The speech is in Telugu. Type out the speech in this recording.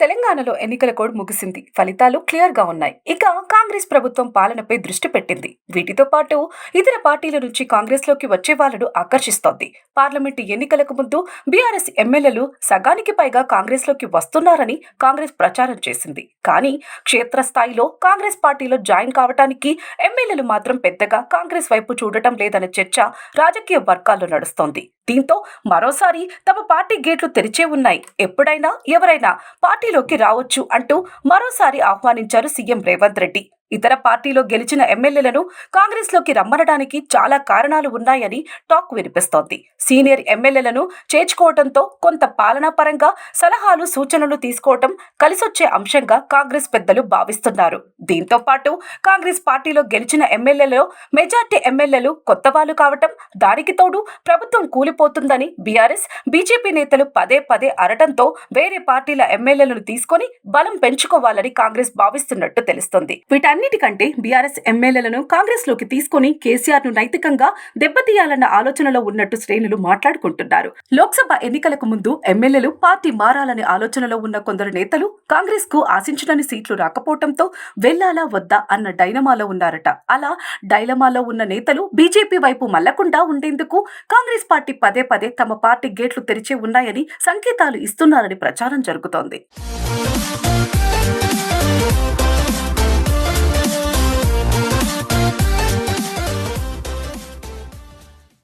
తెలంగాణలో ఎన్నికల కోడ్ ముగిసింది. ఫలితాలు క్లియర్గా ఉన్నాయి. ఇక కాంగ్రెస్ ప్రభుత్వం పాలనపై దృష్టి పెట్టింది. వీటితో పాటు ఇతర పార్టీల నుంచి కాంగ్రెస్లోకి వచ్చే వాళ్ళను ఆకర్షిస్తోంది. పార్లమెంటు ఎన్నికలకు ముందు బీఆర్ఎస్ ఎమ్మెల్యేలు సగానికి పైగా కాంగ్రెస్లోకి వస్తున్నారని కాంగ్రెస్ ప్రచారం చేసింది. కానీ క్షేత్రస్థాయిలో కాంగ్రెస్ పార్టీలో జాయిన్ కావడానికి ఎమ్మెల్యేలు మాత్రం పెద్దగా కాంగ్రెస్ వైపు చూడటం లేదనే చర్చ రాజకీయ వర్గాల్లో నడుస్తోంది. దీంతో మరోసారి తమ పార్టీ గేట్లు తెరిచే ఉన్నాయి. ఎప్పుడైనా ఎవరైనా పార్టీలోకి రావచ్చు అంటూ మరోసారి ఆహ్వానించారు సీఎం రేవంత్ రెడ్డి. ఇతర పార్టీలో గెలిచిన ఎమ్మెల్యేలను కాంగ్రెస్లోకి రమ్మనడానికి చాలా కారణాలు ఉన్నాయని టాక్ వినిపిస్తోంది. సీనియర్ ఎమ్మెల్యేలను చేర్చుకోవడంతో కొంత పాలనాపరంగా సలహాలు సూచనలు తీసుకోవటం కలిసొచ్చే అంశంగా కాంగ్రెస్ పెద్దలు భావిస్తున్నారు. దీంతో పాటు కాంగ్రెస్ పార్టీలో గెలిచిన ఎమ్మెల్యేలో మెజార్టీ ఎమ్మెల్యేలు కొత్త వాళ్ళు కావటం దానికి తోడు ప్రభుత్వం కూలిపోతుందని బీఆర్ఎస్ బీజేపీ నేతలు పదే పదే అరటంతో వేరే పార్టీల ఎమ్మెల్యేలను తీసుకొని బలం పెంచుకోవాలని కాంగ్రెస్ భావిస్తున్నట్టు తెలుస్తుంది. తెలుస్తోంది అన్నిటికంటే బీఆర్ఎస్ ఎమ్మెల్యేలను కాంగ్రెస్లోకి తీసుకొని కేసీఆర్ను నైతికంగా దెబ్బతీయాలన్న ఆలోచనలో ఉన్నట్టు శ్రేణులు మాట్లాడుకుంటున్నారు. లోక్సభ ఎన్నికలకు ముందు ఎమ్మెల్యేలు పార్టీ మారాలనే ఆలోచనలో ఉన్న కొందరు నేతలు కాంగ్రెస్కు ఆశించినని సీట్లు రాకపోవడంతో వెళ్ళాలా వద్దా అన్న డైనమాలో ఉన్నారట. అలా డైలమాలో ఉన్న నేతలు బీజేపీ వైపు మల్లకుండా ఉండేందుకు కాంగ్రెస్ పార్టీ పదే పదే తమ పార్టీ గేట్లు తెరిచే ఉన్నాయని సంకేతాలు ఇస్తున్నారని ప్రచారం జరుగుతోంది.